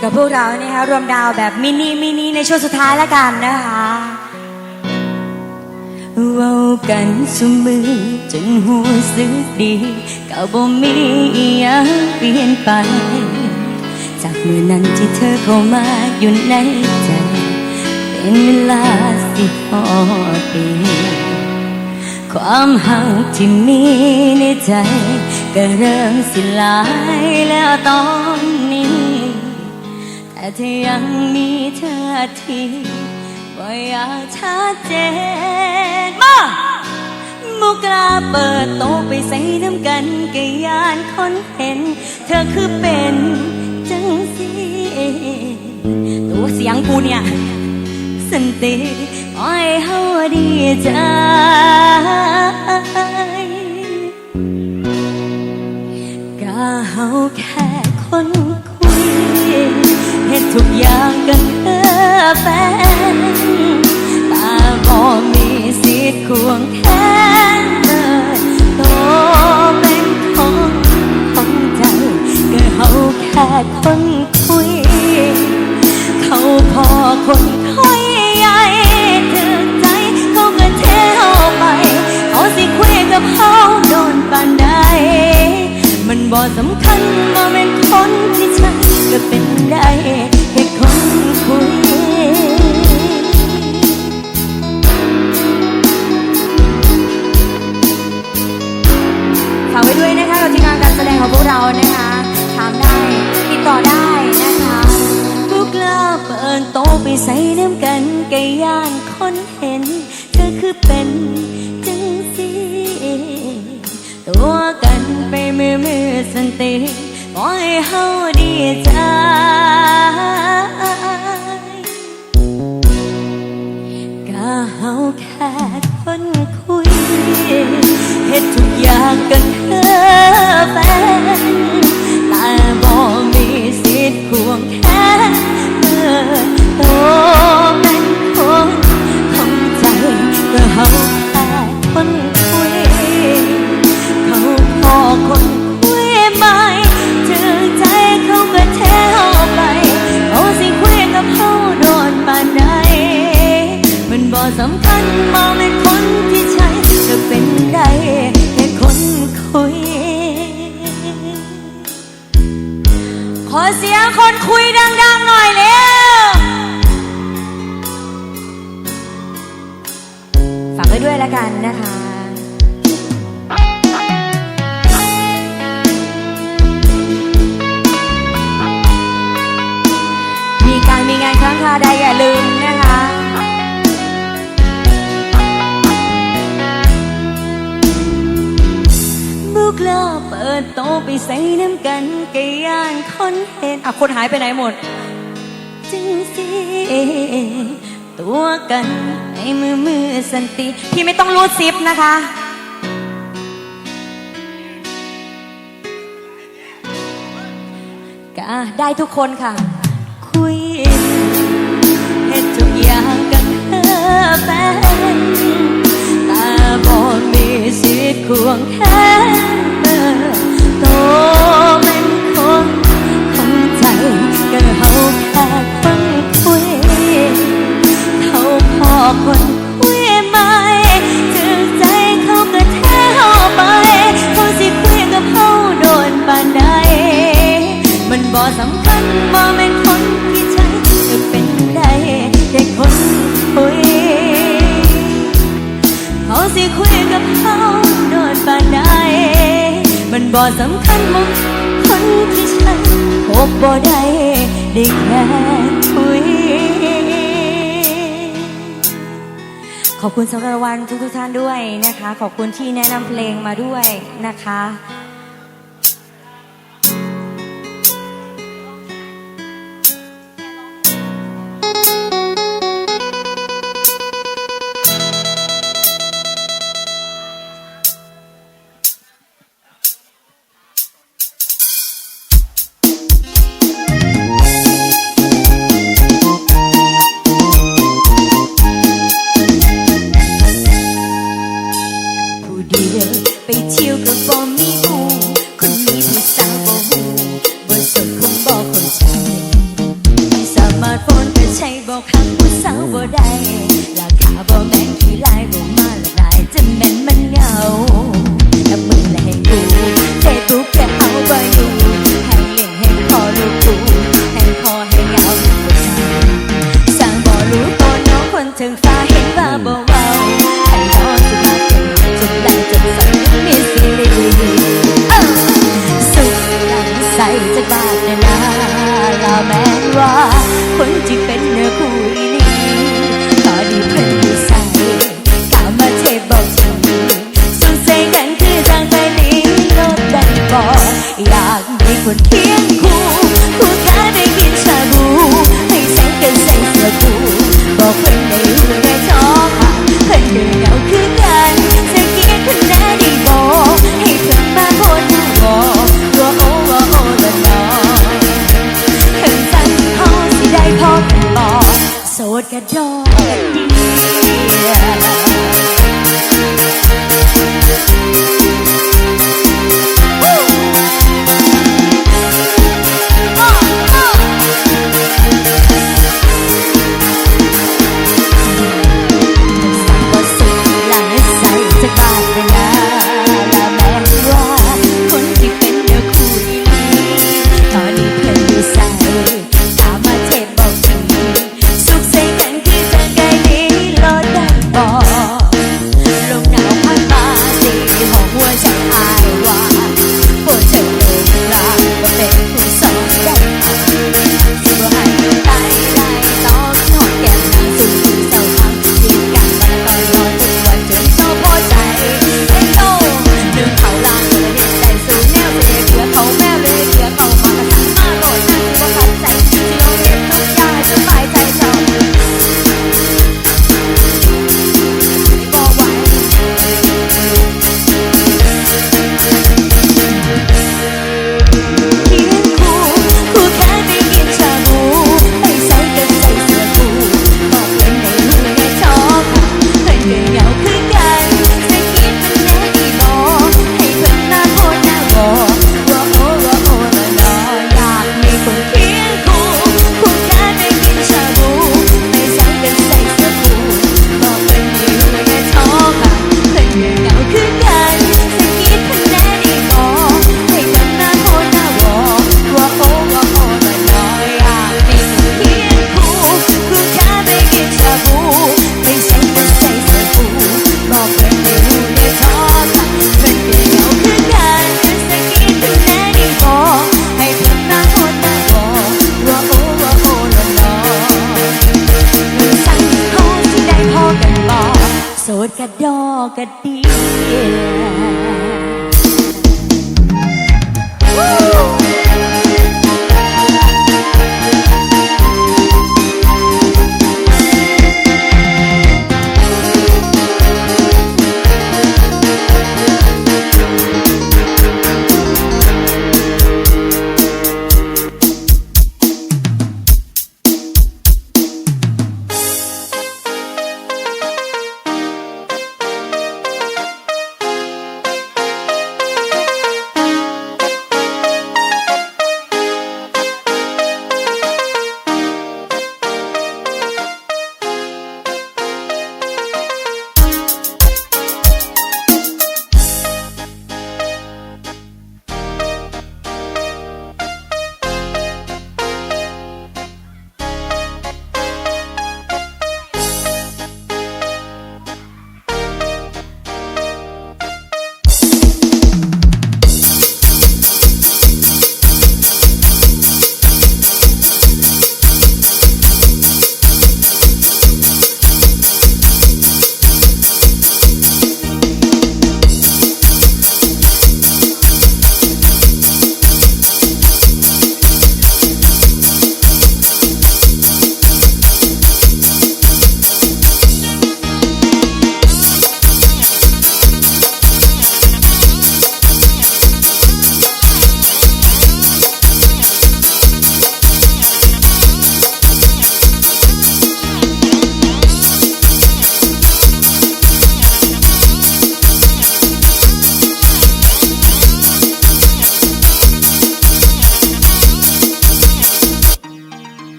อยู่กับพวกเรานะคะรวมดาวแบบมินิมินิในช่วงสุดท้ายแล้วกันนะคะเว้ากันสมือจนหูสึกดีก็บ่มีอหยังเปลี่ยนไป จากเมื่อนั้นที่เธอเข้ามาอยู่ในใจ เป็นเวลาสิบหอปีความหักที่มีในใจ ก็เริ่มสิลายแล้วตอน นี้แต่ยังมีท่าทีว่อยากชัดเจนมาบุกล้าเปิดโตะไปใส่น้ำกันก็ยานคนเห็น เธอคือเป็นจังสีตัวเสียงกูเนี่ย สันติอ้อยเฮาดีใจก็เฮาแค่คนคุย เฮ็ดทุกอย่างกันเพื่อแฟนตาบ่มีสิทธิ์ควงแขนเลยโตเป็นของของใจก็เฮาแค่คนคุย เขาพอคนค่อยใหญ่ถึงใจเขาก็เทเอาไป เขาสิคุยกับเขาโดนปานใดมันบ่สำคัญบ่เป็นคนที่ ก็เป็นได้แค่คนคุยฝากไว้ด้วยนะคะกับทีมงานการแสดงของพวกเรานะคะถามได้ติดต่อได้นะคะพวกเราเปิดโตไปใส่น้ำกันกะย่านคนเห็นเธอคือเป็นจังสีตัวกันไปมือมือสันติ ปล่อยเฮาดีใจก็เฮาแค่คนคุยเฮ็ดทุกอย่างกันเพื่อแฟนแต่บ่มีสิทธิ์ควงแขนเมื่อโต ใส่น้ำกันกะยานคนเห็นอะคนหายไปไหนหมด จึงสิตัวกันในมือมือสันติพี่ไม่ต้องรู้ซิปนะคะกะได้ทุกคนค่ะ สิคุยกับเขาโดนปานใดมันบ่สำคัญบ่คนที่ฉันพบบ่ได้ได้แค่คุย ขอบคุณสำหรับวันทุกทุกท่านด้วยนะคะ ขอบคุณที่แนะนำเพลงมาด้วยนะคะ too far.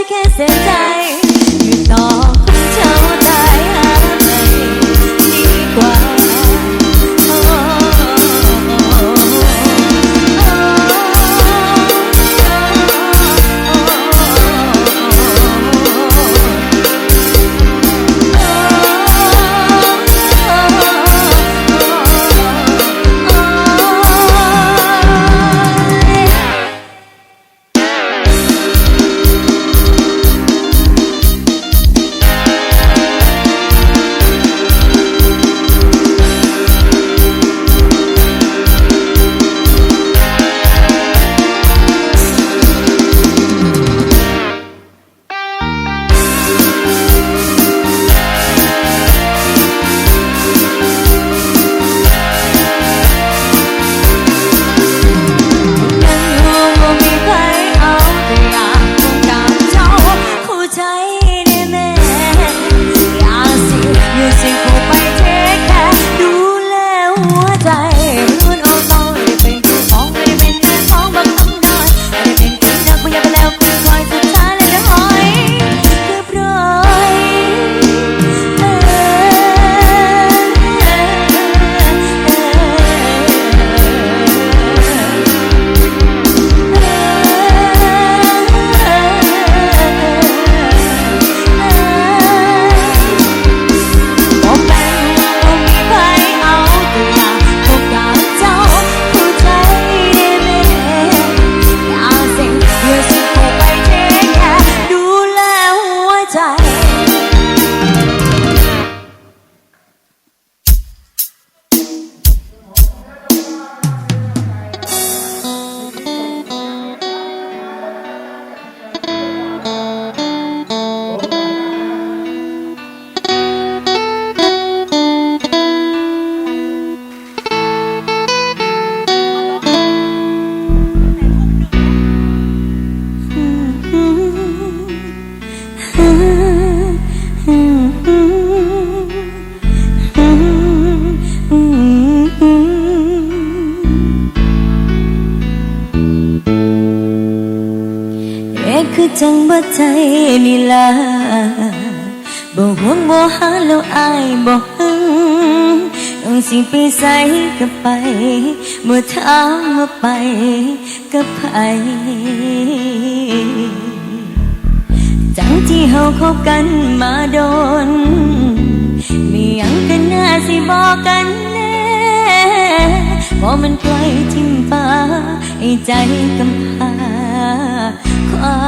you can't stand die. จังบ่ใจมีลาบ่ห่วงบ่หาแล้วอายบ่หึงต้องสิไปใส่กับไปบ่ถามว่าไปกับไผจังที่เฮาคบกันมาโดน มีหยังกันน่าสิบอกกันแน่บ่มันปล่อยทิ้งฟ้าให้ใจกำพา ควา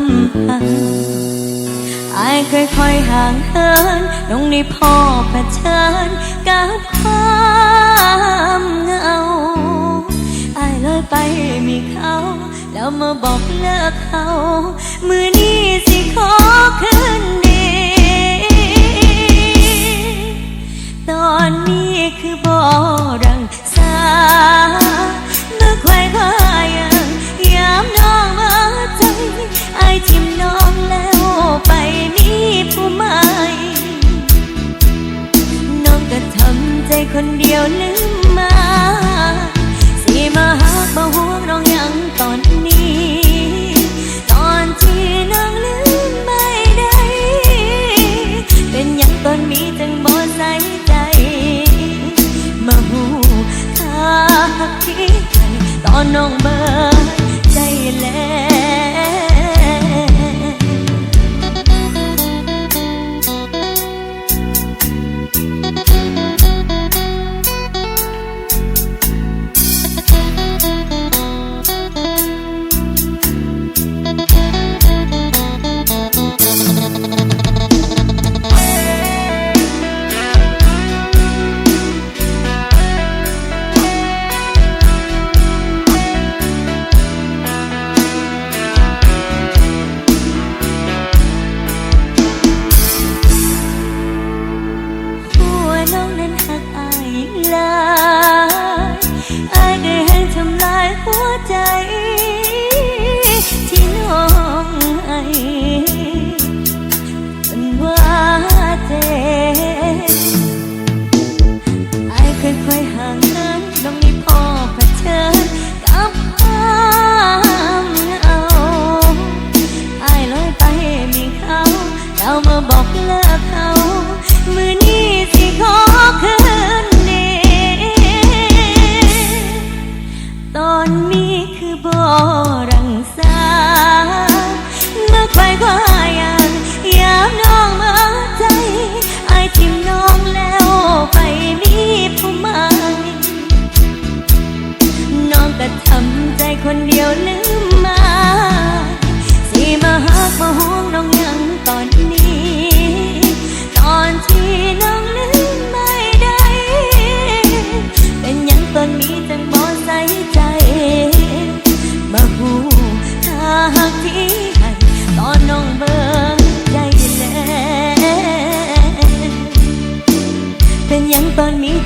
มหักอายเคยคอยห่างเหินลงในพ่อเผชิญกับความเหงาอายเลยไปมีเขา แล้วมาบอกเลิกเขา มือนี้สิขอคืนดี ตอนนี้คือบ่รังสาเมื่อครพายัง ทิมน้องแล้วไปมีผู้ใหม่ น้องก็ทำใจคนเดียวนึก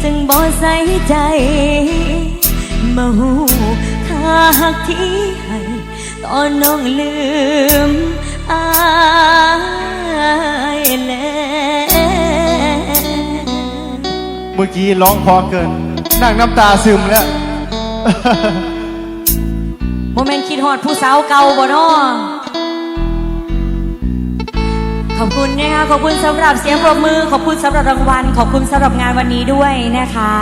จึงบ่ใส่ใจ มาหูค่าหักที่ให้ตอนน้องลืมอายแล้วเมื่อกี้ร้องพอเกิน นั่งน้ำตาซึมแล้วโมเมนต์คิดฮอดผู้สาวเก่าบ่น้อ ขอบคุณนะคะขอบคุณสำหรับเสียงปรบมือ ขอบคุณสำหรับรางวัล ขอบคุณสำหรับงานวันนี้ด้วยนะคะ